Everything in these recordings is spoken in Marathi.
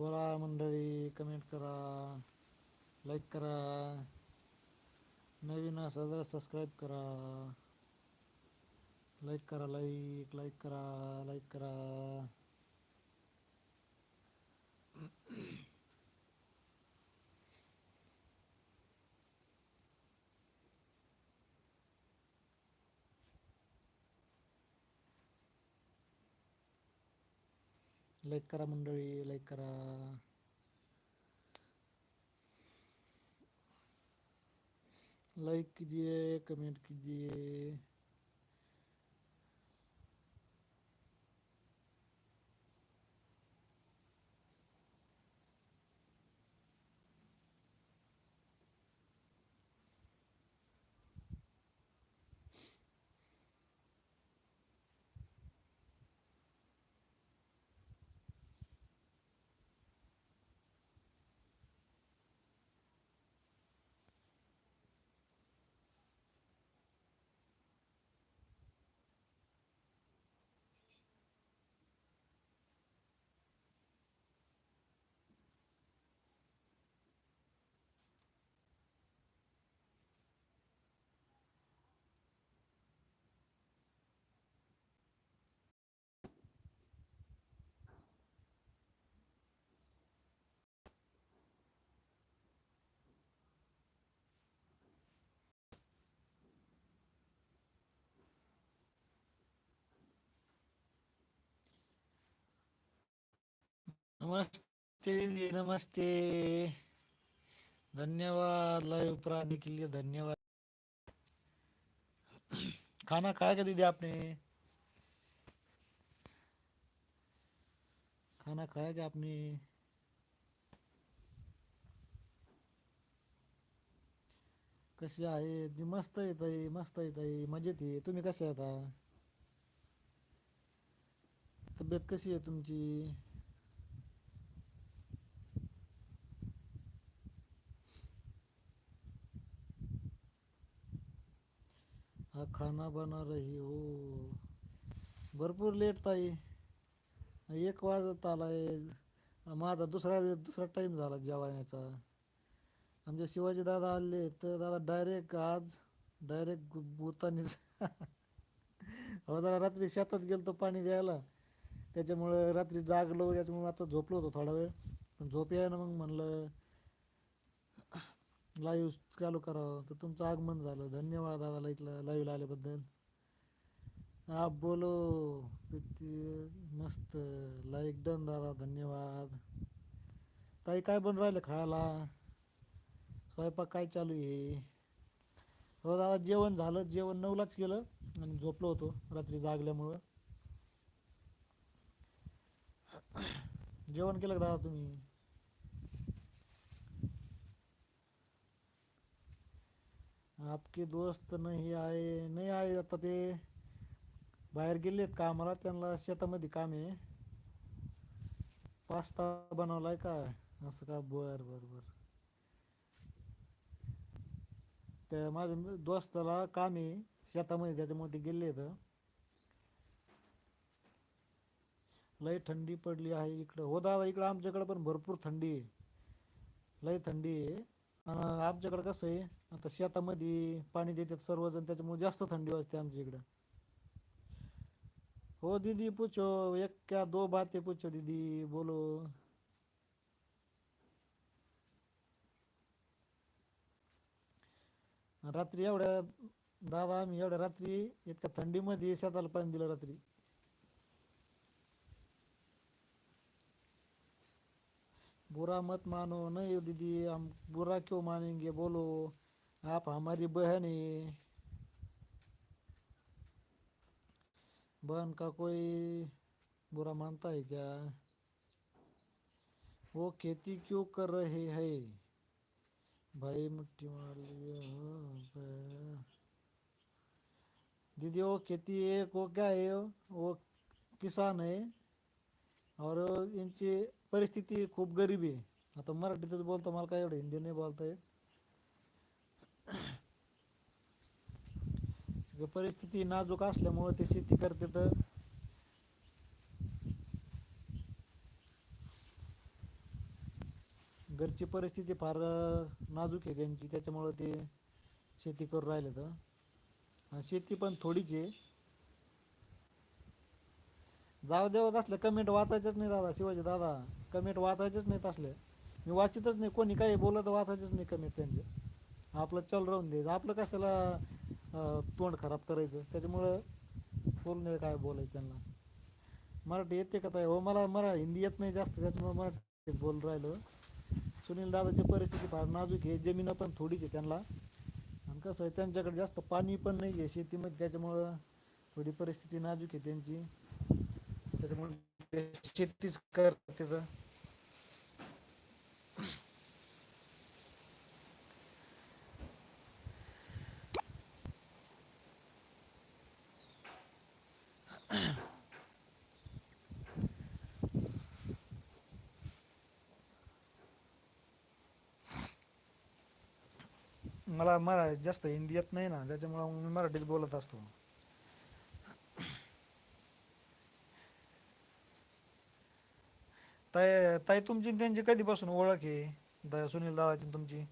बोला मंडळी कमेंट करा लाईक करा नवीन असाल तर सबस्क्राईब करा. लाईक करा लाईक लाईक करा लाईक करा. लाईक करा मंडळी लाईक करा. लाईक कीजिए कमेंट कीजिए. नमस्ते जी नमस्ते. धन्यवाद लाइव प्राणी के लिए धन्यवाद. खाना खाया क्या दीदी आपने? खाना खाया क्या आपने? कशी आहे? मी मस्त येत आहे मस्त येत आहे मजेत आहे. तुम्ही कसे आता? तब्येत कशी आहे तुमची? हा खाना बना रही हो. भरपूर लेट ताई. एक वाजत आहे माझा दुसरा दुसरा टाईम झाला जेवण्याचा आमचे शिवाजी दादा आले तर दादा डायरेक्ट आज डायरेक्ट भूतानीच हो जरा रात्री शेतात गेलतो पाणी द्यायला. त्याच्यामुळं रात्री जागलो त्याच्यामुळे आता झोपलो होतो थोडा वेळ. पण झोप यायला मग म्हणलं लाईव्ह चालू करावं तर तुमचं आगमन झालं. धन्यवाद दादा लाईकला लाईव्हला आल्याबद्दल. आप बोलो. किती मस्त. लाईक डन दादा. धन्यवाद. ताई काय बन राहिलं खायला? स्वयंपाक काय चालू आहे? हो दादा जेवण झालं. जेवण नऊलाच केलं. आणि झोपलो होतो रात्री जागल्यामुळं. जेवण केलं का दादा तुम्ही? आपके दोस्त नाही आहे नाही आहे आता ते. बाहेर गेले आहेत कामाला त्यांना शेतामध्ये काम आहे. पास्ता बनवलाय का? असं का? बर बर बर. त्या माझ्या दोस्ताला काम आहे शेतामध्ये त्याच्यामध्ये ते गेले तर लय थंडी पडली आहे इकडं. हो दादा इकडं आमच्याकडं पण भरपूर थंडी आहे. लय थंडी आहे. आणि आमच्याकडं कसं आहे आता शेतामध्ये पाणी देतात सर्वजण त्याच्यामुळे जास्त थंडी वाजते आमच्या इकडं. हो दीदी पूछो एक क्या दो बातें पूछो दीदी बोलो. रात्री एवढ्या दादा आम्ही एवढ्या रात्री इतक्या थंडीमध्ये शेताला पाणी दिलं रात्री. बुरा मत मानो नहीं हो दीदी हम बुरा क्यों मानेंगे बोलो आप हमारी बहन। है बहन का कोई बुरा मानता है क्या? वो खेती क्यों कर रहे हैं? भाई मिट्टी मार लिया दीदी वो खेती है वो क्या है वो किसान है और इनकी परिस्थिती खूप गरीब आहे. आता मराठीतच बोलतो मला काय एवढं हिंदी नाही बोलता येत. परिस्थिती नाजूक असल्यामुळे ते शेती करते तर. घरची परिस्थिती फार नाजूक आहे त्यांची त्याच्यामुळं ते शेती करून राहिले तर शेती पण थोडीच आहे. जाऊ देवत असलं कमेंट वाचायचंच नाही दादा शिवाजी दादा. कमेंट वाचायचंच नाहीत असले. मी वाचितच नाही कोणी काही बोलत वाचायचंच नाही कमेंट त्यांचे. आपलं चल राहून द्यायचं आपलं कशाला तोंड खराब करायचं? त्याच्यामुळं बोलून नये काय बोलायचं त्यांना. मराठी येते का ताई? हो मला मरा हिंदी येत नाही जास्त त्याच्यामुळे मराठीत बोल राहिलं. सुनील दादाची परिस्थिती फार नाजूक आहे. जमीन पण थोडीच आहे त्यांना. आणि कसं आहे त्यांच्याकडे जास्त पाणी पण नाही आहे शेतीमध्ये त्याच्यामुळं थोडी परिस्थिती नाजूक आहे त्यांची. त्याच्यामुळे शेतीच करतात तिथं. मला मरा जास्त हिंदी येत नाही ना त्याच्यामुळं मी मराठीत बोलत असतो. ताई ताई तुमची आणि त्यांची कधीपासून ओळख आहे? दा सुनील दादाची आणि तुमची?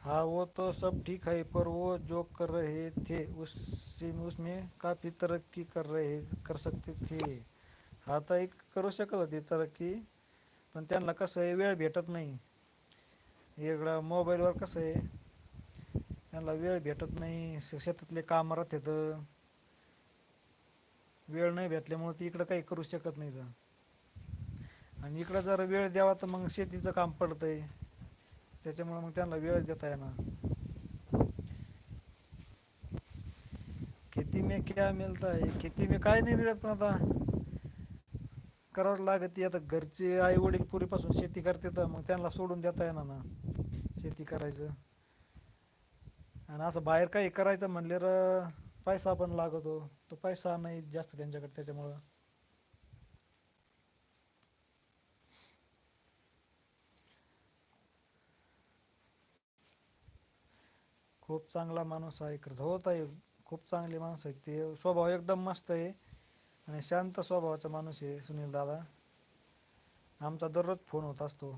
हाँ वो तो सब ठीक है पर वो जो कर रहे थे उससे उसमें काफ़ी तरक्की कर रहे कर सकते थे। हा ताई करू शकत होती तरक्की पण त्यांना कसं आहे वेळ भेटत नाही. वेगळा मोबाईलवर कसं आहे त्यांना वेळ भेटत नाही शेतातले काम राहतात. वेळ नाही भेटल्यामुळे ती इकडं काही करू शकत नाही तर आणि इकडं जर वेळ द्यावा तर मग शेतीचं काम पडतंय. त्याच्यामुळे मग त्यांना वेळ देता येणार. खेती में क्या मिळता है खेती में काय नाही मिळत पण आता. करावं लागत ती आता घरचे आई वडील पूर्वीपासून शेती करते तर मग त्यांना सोडून देता येणार ना शेती करायचं. आणि असं बाहेर काही करायचं म्हणल्यावर पैसा पण लागतो. तो पैसा नाही जास्त त्यांच्याकडे त्याच्यामुळं. खूप चांगला माणूस आहे खरंच होत आहे खूप चांगली माणसं आहेत ते. स्वभाव एकदम मस्त आहे आणि शांत स्वभावाचा माणूस आहे सुनील दादा. आमचा दररोज फोन होत असतो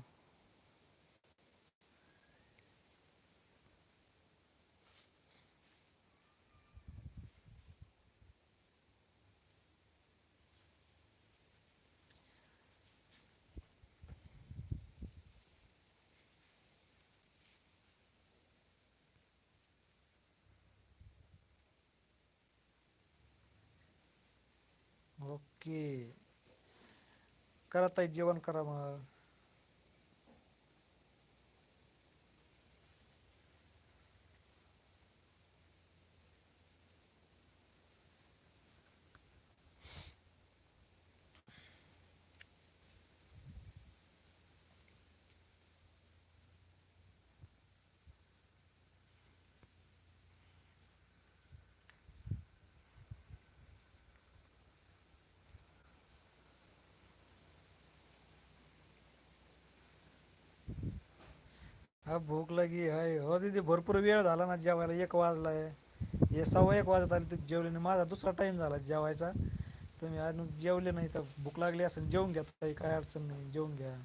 ओके करा ताई जेवण करा मग. हा भूक लगी आहे हो दीदी भरपूर वेळ झाला ना जेवायला. एक वाजला आहे हे सव्वा एक वाजत आले तुम्ही जेवले नाही. माझा दुसरा टाईम झाला जेवायचा. तुम्ही अजून जेवले नाही तर भूक लागली असेल जेवून घ्या. ताई काय अडचण नाही. जेवून घ्या.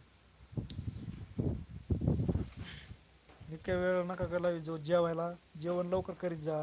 इतक्या वेळ नका करावी जो जेवायला. जेवण लवकर करीत जा.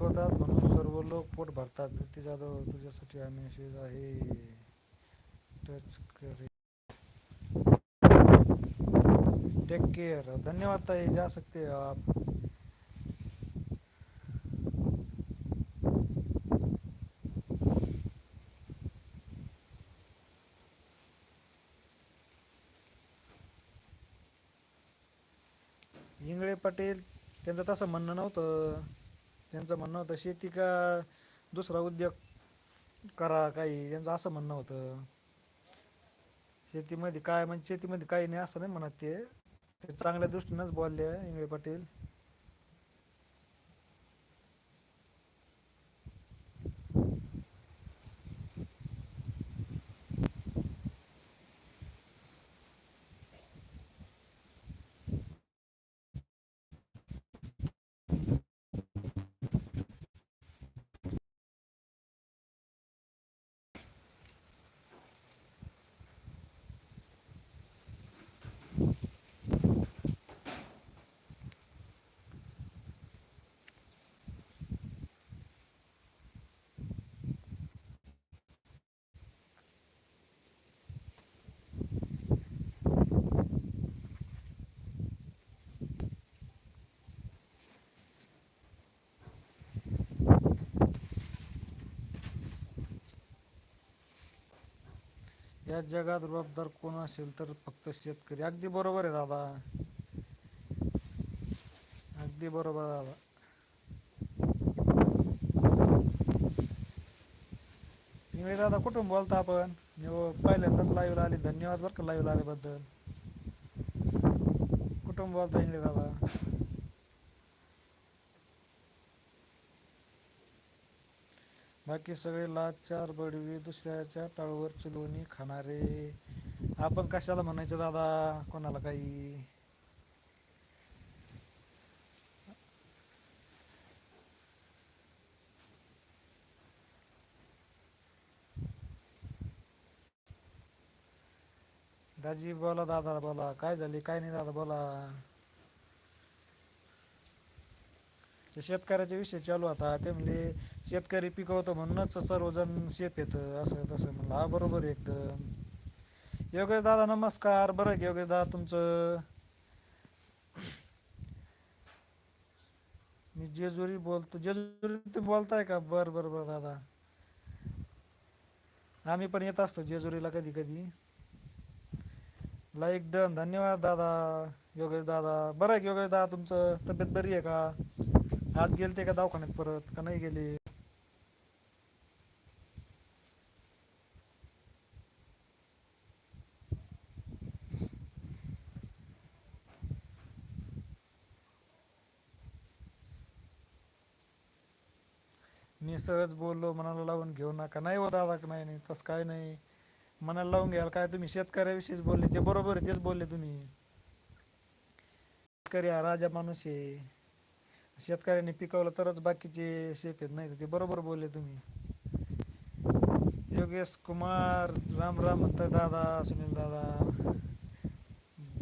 शिकवतात म्हणून सर्व लोक पोट भरतात. प्रीती जाधव तुझ्यासाठी आम्ही मेसेज आहे. टच करे. टेक केअर धन्यवाद ताई. जा सकते हो आप. इंगळे पाटील त्यांचं तसं म्हणणं नव्हतं. त्यांचं म्हणणं होतं शेती का दुसरा उद्योग करा काही. यांचं असं म्हणणं होतं. शेतीमध्ये काय म्हणजे शेतीमध्ये काही नाही असं नाही म्हणत ते. ते चांगल्या दृष्टीनंच बोलले इंगळे पाटील. या जगात रुबाबदार कोण असेल तर फक्त शेतकरी. अगदी बरोबर आहे दादा. अगदी बरोबर दादा. इंगळे दादा कुठून बोलता आपण? मी पहिल्यांदाच लाईव्हला आले. धन्यवाद बरं का लाईव्हला आल्याबद्दल. कुठून बोलता इंगळे दादा? बाकी सगळे लाचार बडवी दुसऱ्याच्या टाळूवर चुलवणी खाणारे. आपण कशाला म्हणायचं दादा? कोणाला काही? दाजी बोला दादा बोला. काय झाले? काय नाही दादा बोला. ते शेतकऱ्याचे विषय चालू होता. ते म्हणले शेतकरी पिकवतो म्हणूनच सर्वजण शेप येतं. असं तसं म्हणलं. हा बरोबर आहे एकदम योगेश दादा नमस्कार. बरं आहे योगेश दादा तुमचं? मी जेजुरी बोलतो. जेजुरी तुम्ही बोलताय का? बरं बरं बरं दादा. आम्ही पण येत असतो जेजुरीला कधी कधी. Like done. धन्यवाद दादा योगेश दादा. बरं आहे का योगेश दादा तुमचं? तब्येत बरी आहे का? आज गेलते का दवाखान्यात परत का नाही गेले? मी सहज बोललो मनाला लावून घेऊ नका. नाही हो दादा नाही नाही तसं काय नाही. मनाला लावून घ्याल काय तुम्ही शेतकऱ्याविषयीच बोलले जे बरोबर आहे तेच बोलले तुम्ही. शेतकरी हा राजा माणूस आहे. शेतकऱ्यांनी पिकवलं तरच बाकीचे शेप आहेत. नाही तर ते बरोबर बोलले तुम्ही. योगेश कुमार राम राम म्हणतात दादा सुनील दादा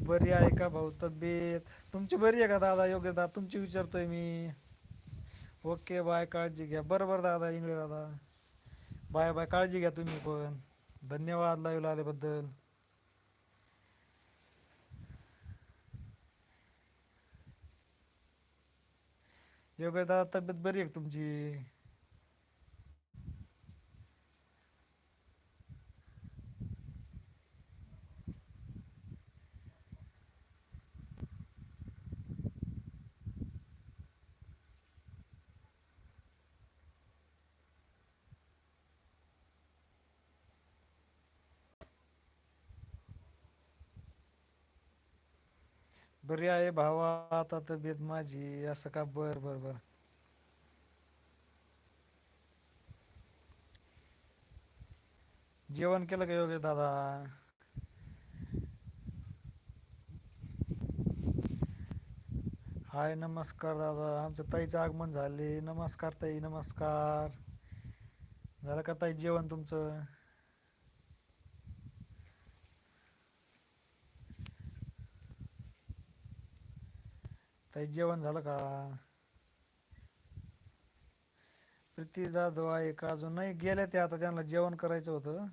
बरी आहे का भाऊ तब्येत? तुमची बरी आहे का दादा? योगेश दादा तुमची विचारतोय मी. ओके बाय काळजी घ्या. बरोबर दादा इंगळे दादा. बाय बाय काळजी घ्या तुम्ही पण. धन्यवाद लाईव्ह आल्याबद्दल. योगदा तब्येत बरी आहे का तुमची? बरी आहे भावा आता तब्येत माझी असं का? बर बर बर. जेवण केलं का योग्य दादा? हाय नमस्कार दादा. आमच्या ताईचं आगमन झाले. नमस्कार ताई नमस्कार. झालं का ताई जेवण तुमचं? ताई जेवण झालं का? प्रीती जाधव आहे का अजून नाही गेल्या ते आता त्यांना जेवण करायचं होतं.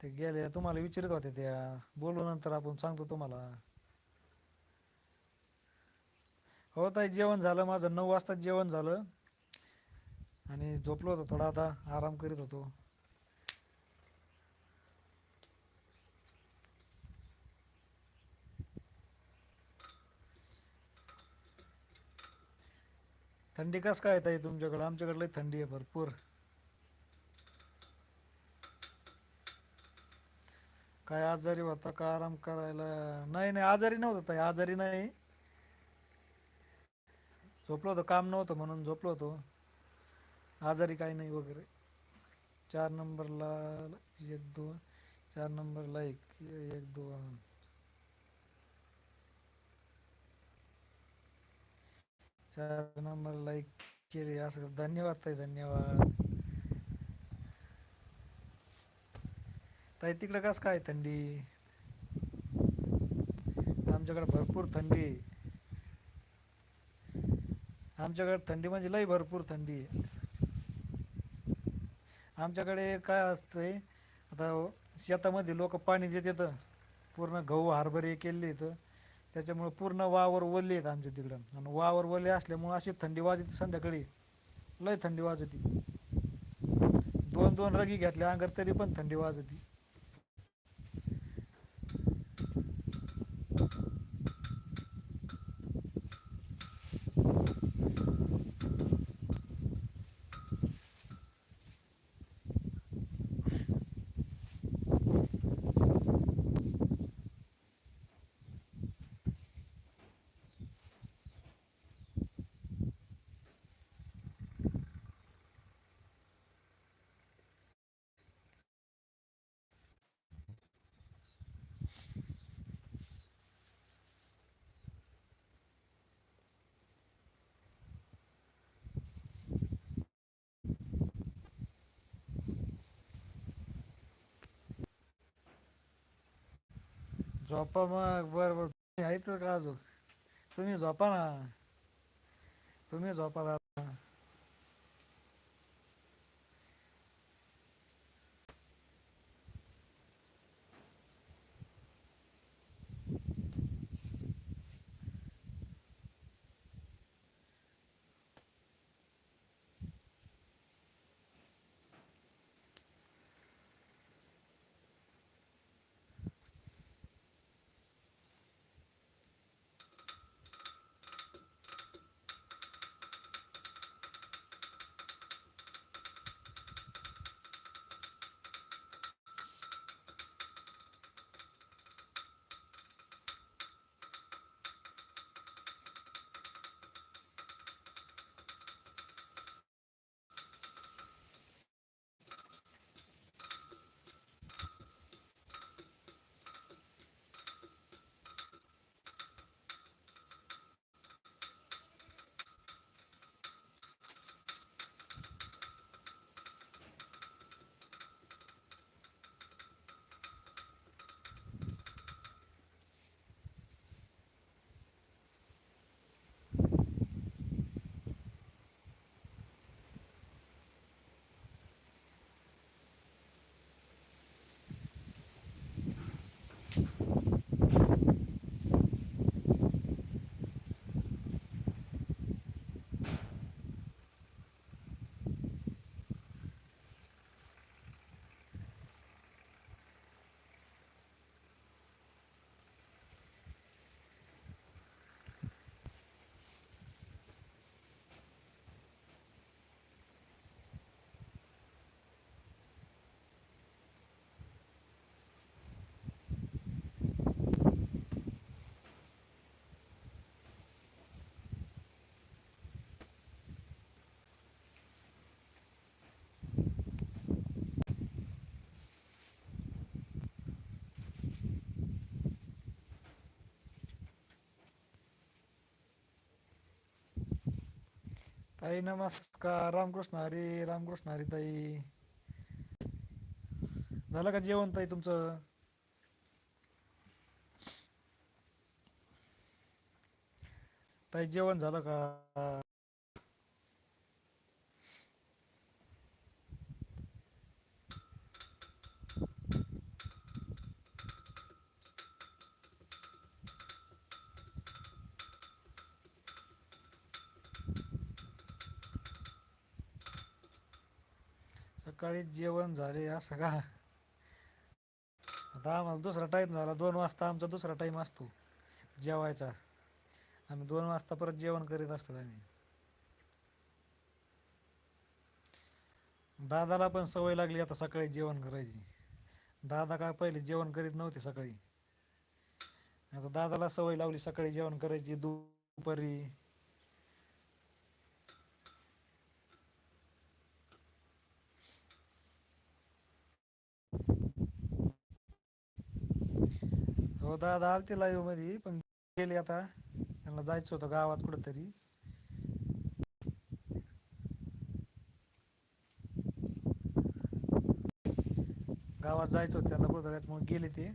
ते गेले तुम्हाला विचारत होते त्या. बोलू नंतर आपण सांगतो तुम्हाला. हो ताई जेवण झालं. माझं नऊ वाजता जेवण झालं. आणि झोपलो होतो थोडा आता आराम करीत होतो. थंडी कस काय ताई तुमच्याकडं? आमच्याकडे थंडी आहे भरपूर. काय आजारी होता का आराम करायला? नाही नाही आजारी नव्हतं ताई आजारी नाही. झोपलो होतो काम नव्हतं म्हणून झोपलो होतो. आजारी काही नाही वगैरे. चार नंबरला एक दोन चार नंबरला एक एक दोन. चार नंबरला एक केले. असं धन्यवाद ताई धन्यवाद. ताई तिकडं कसं काय थंडी? आमच्याकडे भरपूर थंडी. आहे आमच्याकडे थंडी म्हणजे लई भरपूर थंडी. आहे आमच्याकडे काय असतंय आता शेतामध्ये लोक पाणी देतात. पूर्ण गहू हरभरे केले तर त्याच्यामुळे पूर्ण वावर ओले आहेत आमच्या तिकडं. आणि वावर ओले असल्यामुळे अशी थंडी वाजते संध्याकाळी. लय थंडी वाजती. दोन दोन रगी घेतल्या अंगात तरी पण थंडी वाजती. झोपा मग बरं बरं. तुम्ही आहेत का अजून? तुम्ही झोपा ना. तुम्ही झोपा ताई नमस्कार. रामकृष्ण हरी रामकृष्ण हरी ताई. झालं का जेवण ताई तुमचं? ताई जेवण झालं का? सकाळी जेवण झाले असं का? आता आम्हाला दुसरा टाईम झाला. दोन वाजता आमचा दुसरा टाईम असतो जेवायचा. आम्ही दोन वाजता परत जेवण करीत असतो आम्ही. दादाला पण सवय लागली आता सकाळी जेवण करायची. दादा काय पहिले जेवण करीत नव्हते सकाळी. आता दादाला सवय लावली सकाळी जेवण करायची दुपारी हो दादा आलते लाईव्हमध्ये पण गेले आता. त्यांना जायचं होतं गावात कुठंतरी. गावात जायचं होतं त्यांना कुठं त्याच्यामुळे गेले ते.